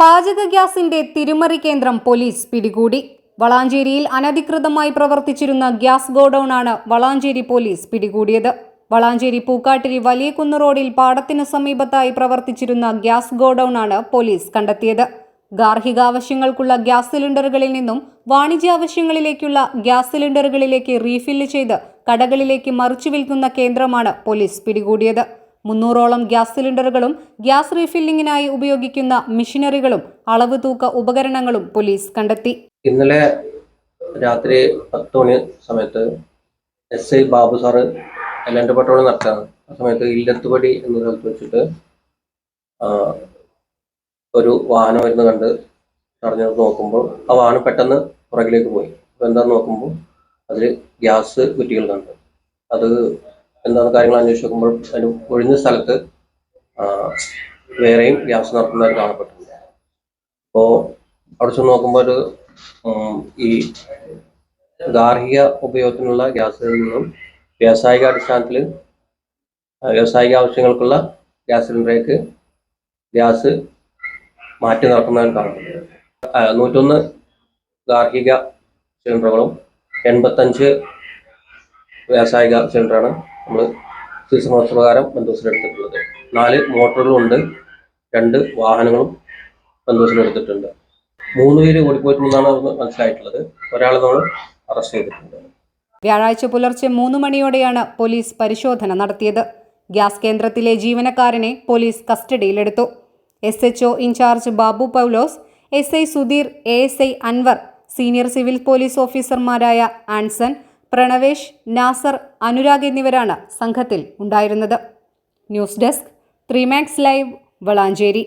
പാചക ഗ്യാസിന്റെ തിരുമറി കേന്ദ്രം പോലീസ് പിടികൂടി. വളാഞ്ചേരിയിൽ അനധികൃതമായി പ്രവർത്തിച്ചിരുന്ന ഗ്യാസ് ഗോഡൌൺ ആണ് വളാഞ്ചേരി പോലീസ് പിടികൂടിയത്. വളാഞ്ചേരി പൂക്കാട്ടിരി വലിയ കുന്ന് റോഡിൽ പാടത്തിന് സമീപത്തായി പ്രവർത്തിച്ചിരുന്ന ഗ്യാസ് ഗോഡൌൺ ആണ് പോലീസ് കണ്ടെത്തിയത്. ഗാർഹിക ആവശ്യങ്ങൾക്കുള്ള ഗ്യാസ് സിലിണ്ടറുകളിൽ നിന്നും വാണിജ്യ ആവശ്യങ്ങളിലേക്കുള്ള ഗ്യാസ് സിലിണ്ടറുകളിലേക്ക് റീഫില്ല് ചെയ്ത് കടകളിലേക്ക് മറിച്ചു വിൽക്കുന്ന കേന്ദ്രമാണ് പോലീസ് പിടികൂടിയത്. മുന്നൂറോളം ഗ്യാസ് സിലിണ്ടറുകളും ഗ്യാസ് റീഫില്ലിങ്ങിനായി ഉപയോഗിക്കുന്ന മെഷീനറികളും അളവ് തൂക്ക ഉപകരണങ്ങളും പോലീസ് കണ്ടെത്തി. ഇന്നലെ രാത്രി പത്ത് മണി സമയത്ത് എസ് ഐ ബാബു സാറ് എല്ലാണ്ട് പട്ടോളം നടത്താണ് ആ സമയത്ത് ഇല്ലത്തുപടി എന്ന സ്ഥലത്ത് വെച്ചിട്ട് ഒരു വാഹനം വരുന്ന കണ്ട് തടഞ്ഞു നോക്കുമ്പോൾ ആ വാഹനം പെട്ടെന്ന് പുറകിലേക്ക് പോയി. അപ്പോൾ എന്താണെന്ന് നോക്കുമ്പോൾ അതിൽ ഗ്യാസ് കുറ്റികൾ കണ്ട്. അത് എന്താണെന്ന് കാര്യങ്ങൾ അന്വേഷിച്ച് നോക്കുമ്പോൾ അതിന് ഒഴിഞ്ഞ സ്ഥലത്ത് വേറെയും ഗ്യാസ് നടത്തുന്നതായി കാണപ്പെട്ടിട്ടുണ്ട്. അപ്പോൾ അവിടെ ചെന്ന് നോക്കുമ്പോൾ ഒരു ഈ ഗാർഹിക ഉപയോഗത്തിനുള്ള ഗ്യാസിൽ നിന്നും വ്യാവസായിക അടിസ്ഥാനത്തിൽ വ്യാവസായിക ആവശ്യങ്ങൾക്കുള്ള ഗ്യാസ് സിലിണ്ടറേക്ക് ഗ്യാസ് മാറ്റി നടക്കുന്നതായി കാണുന്നുണ്ട് ആ, നൂറ്റൊന്ന് ഗാർഹിക സിലിണ്ടറുകളും എൺപത്തഞ്ച് വ്യാവസായിക സിലിണ്ടറാണ് നമ്മൾ സീസൺ പ്രകാരം ബന്ധുവസിലെടുത്തിട്ടുള്ളത് നാല് മോട്ടോറുകളുണ്ട് രണ്ട് വാഹനങ്ങളും ബന്ധുവസിലെടുത്തിട്ടുണ്ട് മൂന്ന് പേര് ഓടിപ്പോയിട്ടുണ്ടെന്നാണ് മനസ്സിലായിട്ടുള്ളത്. ഒരാളെ നമ്മൾ അറസ്റ്റ് ചെയ്തിട്ടുണ്ട്. വ്യാഴാഴ്ച പുലർച്ചെ മൂന്ന് മണിയോടെയാണ് പോലീസ് പരിശോധന നടത്തിയത്. ഗ്യാസ് കേന്ദ്രത്തിലെ ജീവനക്കാരനെ പോലീസ് കസ്റ്റഡിയിലെടുത്തു. S H O in charge Babu Paulose S I Sudheer A S I Anwar senior civil police ഓഫീസർമാരായ ആൻസൺ പ്രണവേഷ് നാസർ അനുരാഗ് എന്നിവരാണ് സംഘത്തിൽ ഉണ്ടായിരുന്നത്. News desk three max live Valanchery.